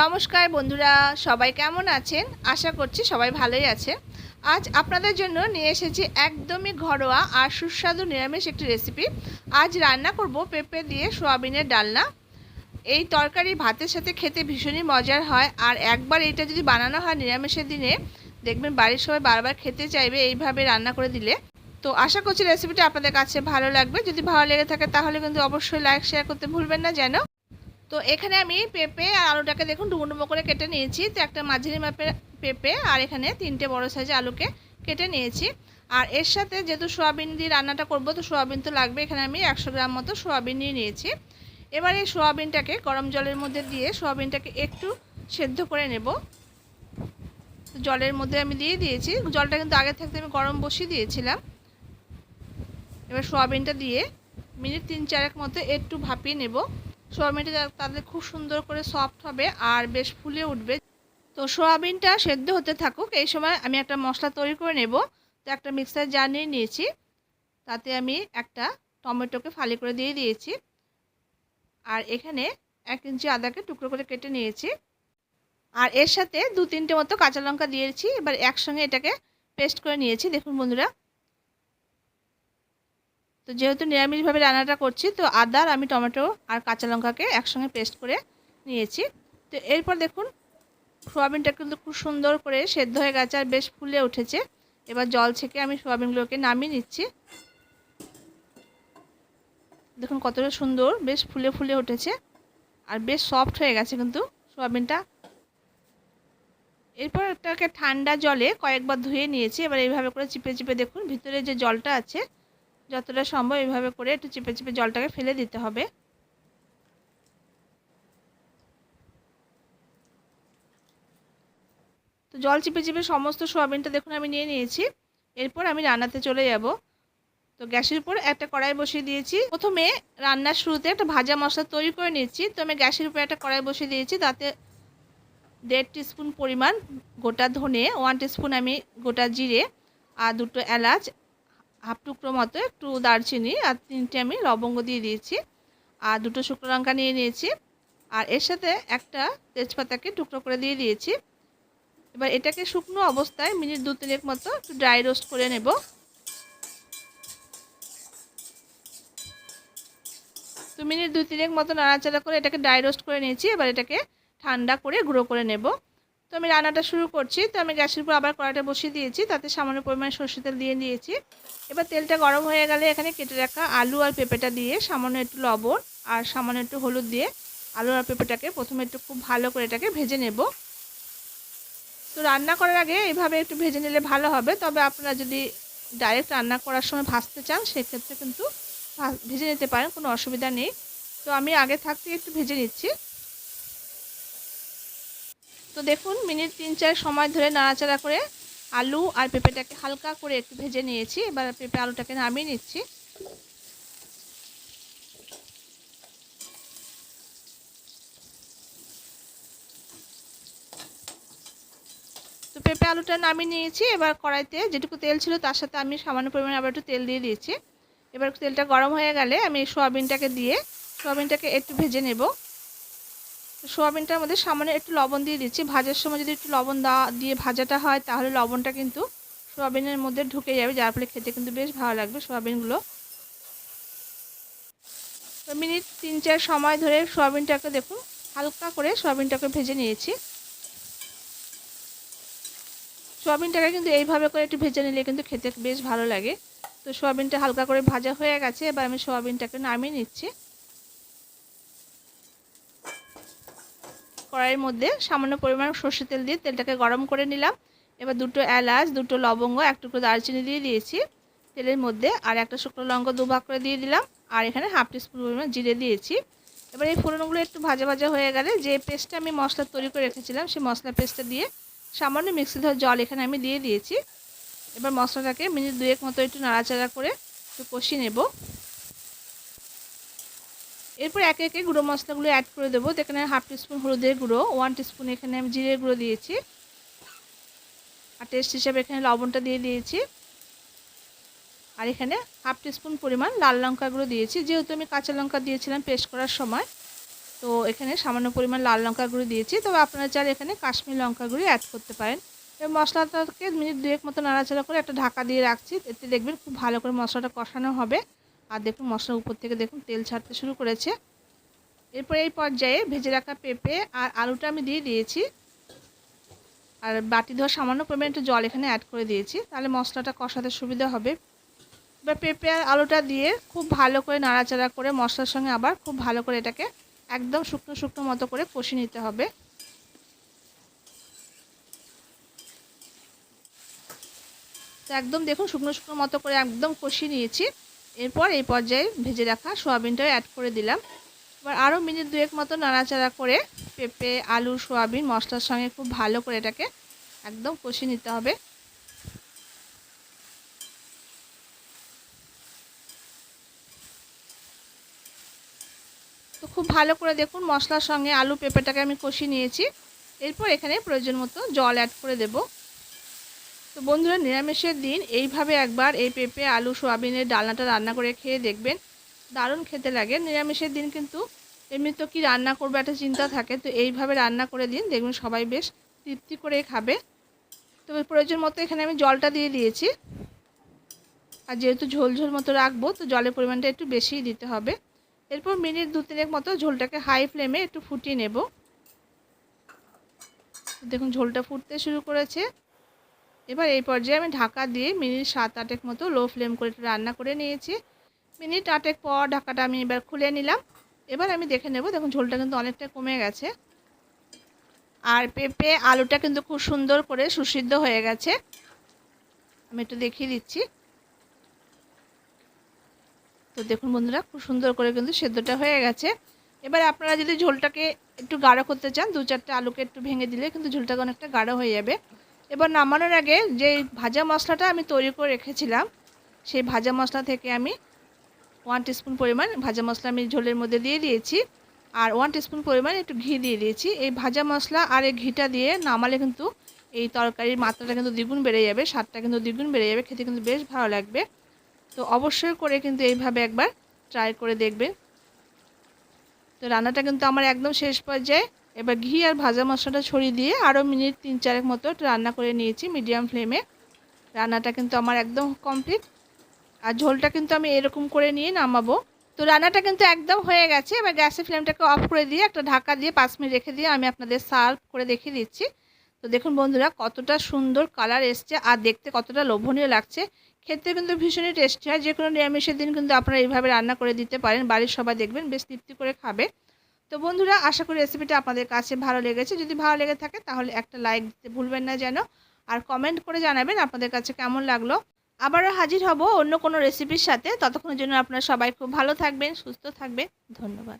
নমস্কার বন্ধুরা, সবাই কেমন আছেন? আশা করছি সবাই ভালোই আছে। আজ আপনাদের জন্য নিয়ে এসেছি একদমই ঘরোয়া আর সুস্বাদু নিরামিষ একটি রেসিপি আজ রান্না করব পেঁপে দিয়ে সোয়াবিনের ডালনা। এই তরকারি ভাতের সাথে খেতে ভীষণই মজার হয়। আর একবার এটা যদি বানানো হয় নিরামিষের দিনে, দেখবেন বাড়ির সবাই বারবার খেতে চাইবে এইভাবে রান্না করে দিলে। তো আশা করছি রেসিপিটা আপনাদের কাছে ভালো লাগবে। যদি ভালো লেগে থাকে তাহলে কিন্তু অবশ্যই লাইক শেয়ার করতে ভুলবেন না যেন। তো এখানে আমি পেঁপে আর আলুটাকে দেখুন ডুমো ডুমো করে কেটে নিয়েছি। তো একটা মাঝারি মাপের পেঁপে আর এখানে তিনটে বড় সাইজের আলুকে কেটে নিয়েছি। আর এর সাথে যেহেতু সোয়াবিন দিয়ে রান্নাটা করব, তো সোয়াবিন তো লাগবে। এখানে আমি একশো গ্রাম মতো সোয়াবিন নিয়ে নিয়েছি। এবার এই সোয়াবিনটাকে গরম জলের মধ্যে দিয়ে সোয়াবিনটাকে একটু সেদ্ধ করে নেব। জলের মধ্যে আমি দিয়ে দিয়েছি। জলটা কিন্তু আগে থাকতে আমি গরম বসিয়ে দিয়েছিলাম। এবার সোয়াবিনটা দিয়ে মিনিট তিন চারেক মতো একটু ভাপিয়ে নেব। সোয়াবিনটা তাদের খুব সুন্দর করে সফট হবে আর বেশ ফুলে উঠবে। তো সোয়াবিনটা সেদ্ধ হতে থাকুক, এই সময় আমি একটা মশলা তৈরি করে নেব। তো একটা মিক্সার জার নিয়ে নিয়েছি। তাতে আমি একটা টমেটোকে ফালি করে দিয়ে দিয়েছি। আর এখানে এক ইঞ্চি আদাকে টুকরো করে কেটে নিয়েছি। আর এর সাথে দু তিনটে মতো কাঁচা লঙ্কা দিয়েছি। এবার একসঙ্গে এটাকে পেস্ট করে নিয়েছি। দেখুন বন্ধুরা তো যেহেতু নিরামিষভাবে রান্নাটা করছি, তো আদার, আমি টমেটো আর কাঁচা লঙ্কাকে একসঙ্গে পেস্ট করে নিয়েছি। তো এরপর দেখুন, সোয়াবিনটা কিন্তু খুব সুন্দর করে সেদ্ধ হয়ে গেছে আর বেশ ফুলে উঠেছে। এবার জল ছেঁকে আমি সোয়াবিনগুলোকে নামিয়ে নিচ্ছি। দেখুন কতটা সুন্দর, বেশ ফুলে ফুলে উঠেছে আর বেশ সফট হয়ে গেছে কিন্তু সোয়াবিনটা। এরপর এটাকে ঠান্ডা জলে কয়েকবার ধুয়ে নিয়েছি। এবার এইভাবে করে চিপে চিপে দেখুন ভিতরে যে জলটা আছে যতটা সম্ভব এইভাবে করে একটু চিপে চিপে জলটাকে ফেলে দিতে হবে। তো জল চিপে চিপে সমস্ত সোয়াবিনটা দেখুন আমি নিয়ে নিয়েছি। এরপর আমি রান্নাতে চলে যাব। তো গ্যাসের উপর একটা কড়াই বসিয়ে দিয়েছি। প্রথমে রান্নার শুরুতে একটা ভাজা মশলা তৈরি করে নিচ্ছি। তো আমি গ্যাসের উপর একটা কড়াই বসিয়ে দিয়েছি। তাতে দেড় টিস্পুন পরিমাণ গোটা ধনে, ওয়ান টিস্পুন আমি গোটা জিরে আর দুটো এলাচ হাফ টুকরো মতো একটু দারচিনি আর তিনটে আমি লবঙ্গ দিয়ে দিয়েছি। আর দুটো শুকনো লঙ্কা নিয়ে নিয়েছি। আর এর সাথে একটা তেজপাতাকে টুকরো করে দিয়ে দিয়েছি। এবার এটাকে শুকনো অবস্থায় মিনিট দু তিনেক মতো একটু ড্রাই রোস্ট করে নেব। তো মিনিট দু তিনেক মতো নাড়াচাড়া করে এটাকে ড্রাই রোস্ট করে নিয়েছি। এবার এটাকে ঠান্ডা করে গুঁড়ো করে নেব। তো আমি রান্নাটা শুরু করছি। তো আমি গ্যাসের উপর আবার কড়াটা বসিয়ে দিয়েছি। তাতে সামান্য পরিমাণে সর্ষে তেল দিয়ে দিয়েছি এবার তেলটা গরম হয়ে গেলে এখানে কেটে রাখা আলু আর পেঁপেটা দিয়ে সামান্য একটু লবণ আর সামান্য একটু হলুদ দিয়ে আলু আর পেঁপেটাকে প্রথমে একটু খুব ভালো করে এটাকে ভেজে নেব। তো রান্না করার আগে এইভাবে একটু ভেজে নিলে ভালো হবে। তবে আপনারা যদি ডাইরেক্ট রান্না করার সময় ভাজতে চান, সেক্ষেত্রে কিন্তু ভেজে নিতে পারেন, কোনো অসুবিধা নেই। তো আমি আগে থাকতে একটু ভেজে নিচ্ছি। তো দেখুন, মিনিট তিন চার সময় ধরে নাড়াচাড়া করে আলু আর পেঁপেটাকে হালকা করে একটু ভেজে নিয়েছি। এবার পেঁপে আলুটাকে নামিয়ে নিচ্ছি। তো পেঁপে আলুটা নামিয়ে নিয়েছি। এবার কড়াইতে যেটুকু তেল ছিল তার সাথে আমি সামান্য পরিমাণে আবার একটু তেল দিয়ে দিয়েছি। এবার তেলটা গরম হয়ে গেলে আমি সোয়াবিনটাকে দিয়ে সোয়াবিনটাকে একটু ভেজে নেব। সোয়াবিনটার মধ্যে সামান্য একটু লবণ দিয়ে দিচ্ছি। ভাজার সময় যদি একটু লবণ দেওয়া দিয়ে ভাজাটা হয়, তাহলে লবণটা কিন্তু সোয়াবিনের মধ্যে ঢুকে যাবে। যার ফলে খেতে কিন্তু বেশ ভালো লাগবে সোয়াবিনগুলো। মিনিট তিন চার সময় ধরে সোয়াবিনটাকে দেখুন, হালকা করে সোয়াবিনটাকে ভেজে নিয়েছি। সোয়াবিনটাকে কিন্তু এইভাবে করে একটু ভেজে নিলে কিন্তু খেতে বেশ ভালো লাগে। তো সোয়াবিনটা হালকা করে ভাজা হয়ে গেছে, এবার আমি সোয়াবিনটাকে নামিয়ে নিচ্ছি। কড়াইয়ের মধ্যে সামান্য পরিমাণ সর্ষে তেল দিয়ে তেলটাকে গরম করে নিলাম। এবার দুটো এলাচ, দুটো লবঙ্গ, এক টুকরো দারচিনি দিয়ে দিয়েছি। তেলের মধ্যে আর একটা শুকনো লঙ্কা দুভাগ করে দিয়ে দিলাম আর এখানে হাফ টিস্পুন পরিমাণ জিরে দিয়েছি। এবার এই ফোড়নগুলো একটু ভাজা ভাজা হয়ে গেলে যে পেস্টটা আমি মশলা তৈরি করে রেখেছিলাম সেই মশলা পেস্টটা দিয়ে সামান্য মিক্সি ধরে জল এখানে আমি দিয়ে দিয়েছি। এবার মশলাটাকে মিনিট দুয়েক মতো একটু নাড়াচাড়া করে একটু কষিয়ে নেব। এরপর একে একে গুঁড়ো মশলাগুলো অ্যাড করে দেবো। এখানে হাফ টিস্পুন হলুদের গুঁড়ো ওয়ান টিস্পুন এখানে আমি জিরে গুঁড়ো দিয়েছি। আর টেস্ট হিসাবে এখানে লবণটা দিয়ে দিয়েছি। আর এখানে হাফ টিস্পুন পরিমাণ লাল লঙ্কা গুঁড়ো দিয়েছি। যেহেতু আমি কাঁচা লঙ্কা দিয়েছিলাম পেস্ট করার সময়, তো এখানে সামান্য পরিমাণ লাল লঙ্কা গুঁড়ো দিয়েছি। তবে আপনারা চাইলে এখানে কাশ্মীর লঙ্কা গুঁড়ি অ্যাড করতে পারেন। এই মশলাটাকে মিনিট দুয়েক মতো নাড়াচাড়া করে একটা ঢাকা দিয়ে রাখছি। এতে দেখবেন খুব ভালো করে মশলাটা কষানো হবে। আর দেখুন মশলার উপর থেকে দেখুন তেল ছাড়তে শুরু করেছে। এরপর এই পর্যায়ে ভেজে রাখা পেঁপে আর আলুটা আমি দিয়ে দিয়েছি। আর বাটি ধোয়া সামান্য পরিমাণে একটু জল এখানে অ্যাড করে দিয়েছি, তাহলে মশলাটা কষাতে সুবিধা হবে। এবার পেঁপে আর আলুটা দিয়ে খুব ভালো করে নাড়াচাড়া করে মশলার সঙ্গে আবার খুব ভালো করে এটাকে একদম শুকনো শুকনো মতো করে কষিয়ে নিতে হবে। একদম দেখুন শুকনো শুকনো মতো করে একদম কষিয়ে নিয়েছি। এরপর এই পর্যায়ে ভেজে রাখা সোয়াবিনটাও অ্যাড করে দিলাম। এবার আরও মিনিট দুয়েক মতো নাড়াচাড়া করে পেঁপে, আলু, সোয়াবিন, মশলার সঙ্গে খুব ভালো করে এটাকে একদম কষিয়ে নিতে হবে। তো খুব ভালো করে দেখুন মশলার সঙ্গে আলু, পেঁপেটাকে আমি কষিয়ে নিয়েছি। এরপর এখানে প্রয়োজন মতো জল অ্যাড করে দেব। তো বন্ধুরা, নিরামিষের দিন এইভাবে একবার এই পেঁপে, আলু, সোয়াবিনের ডালনাটা রান্না করে খেয়ে দেখবেন। দারুণ খেতে লাগে। নিরামিষের দিন কিন্তু এমনি তো কি রান্না করব একটা চিন্তা থাকে, তো এইভাবে রান্না করে দিন, দেখবেন সবাই বেশ তৃপ্তি করে খাবে। তবে প্রয়োজন মতো এখানে আমি জলটা দিয়ে দিয়েছি। আর যেহেতু ঝোল ঝোল মতো রাখব, তো জলের পরিমাণটা একটু বেশিই দিতে হবে। এরপর মিনিট দু তিনেক মতো ঝোলটাকে হাই ফ্লেমে একটু ফুটিয়ে নেব। দেখুন, ঝোলটা ফুটতে শুরু করেছে। এবার এই পর্যায়ে আমি ঢাকা দিয়ে মিনিট সাত আটেক মতো লো ফ্লেম করে রান্না করে নিয়েছি। মিনিট আটেক পর ঢাকাটা আমি এবার খুলে নিলাম। এবার আমি দেখে নেব, দেখুন ঝোলটা কিন্তু অনেকটা কমে গেছে। আর পেঁপে, আলুটা কিন্তু খুব সুন্দর করে সুসিদ্ধ হয়ে গেছে। আমি একটু দেখিয়ে দিচ্ছি। তো দেখুন বন্ধুরা, খুব সুন্দর করে কিন্তু সেদ্ধটা হয়ে গেছে। এবার আপনারা যদি ঝোলটাকে একটু গাঢ় করতে চান, দু চারটে আলুকে একটু ভেঙে দিলে কিন্তু ঝোলটাকে অনেকটা গাঢ় হয়ে যাবে। এবার নামানোর আগে যে ভাজা মশলাটা আমি তৈরি করে রেখেছিলাম, সেই ভাজা মশলা থেকে আমি ওয়ান টিস্পুন পরিমাণ ভাজা মশলা আমি ঝোলের মধ্যে দিয়ে দিয়েছি আর ওয়ান টিস্পুন পরিমাণ একটু ঘি দিয়ে দিয়েছি। এই ভাজা মশলা আর এই ঘিটা দিয়ে নামালে কিন্তু এই তরকারির মাত্রাটা কিন্তু দ্বিগুণ বেড়ে যাবে, স্বাদটা কিন্তু দ্বিগুণ বেড়ে যাবে, খেতে কিন্তু বেশ ভালো লাগবে। তো অবশ্যই করে কিন্তু এইভাবে একবার ট্রাই করে দেখবেন। তো রান্নাটা কিন্তু আমার একদম শেষ পর্যায়ে এবার ঘি আর ভাজা মশলাটা ছড়িয়ে দিয়ে আরও মিনিট তিন চারেক মতো রান্না করে নিয়েছি মিডিয়াম ফ্লেমে রান্নাটা কিন্তু আমার একদম কমপ্লিট আর ঝোলটা কিন্তু আমি এরকম করে নিয়ে নামাবো। তো রান্নাটা কিন্তু একদম হয়ে গেছে। এবার গ্যাসের ফ্লেমটাকে অফ করে দিয়ে একটা ঢাকা দিয়ে পাঁচ মিনিট রেখে দিয়ে আমি আপনাদের সার্ভ করে দেখিয়ে দিচ্ছি। তো দেখুন বন্ধুরা, কতটা সুন্দর কালার এসছে আর দেখতে কতটা লোভনীয় লাগছে। খেতে কিন্তু ভীষণই টেস্টি হয়। যে কোনো নিরামিষের দিন কিন্তু আপনারা এইভাবে রান্না করে দিতে পারেন। বাড়ির সবাই দেখবেন, বেশ তৃপ্তি করে খাবে। তো বন্ধুরা, আশা করি রেসিপিটা আপনাদের কাছে ভালো লেগেছে। যদি ভালো লেগে থাকে, তাহলে একটা লাইক দিতে ভুলবেন না যেন। আর কমেন্ট করে জানাবেন আপনাদের কাছে কেমন লাগল। আবারও হাজির হব অন্য কোনো রেসিপির সাথে। ততক্ষণের জন্য আপনারা সবাই খুব ভালো থাকবেন, সুস্থ থাকবেন। ধন্যবাদ।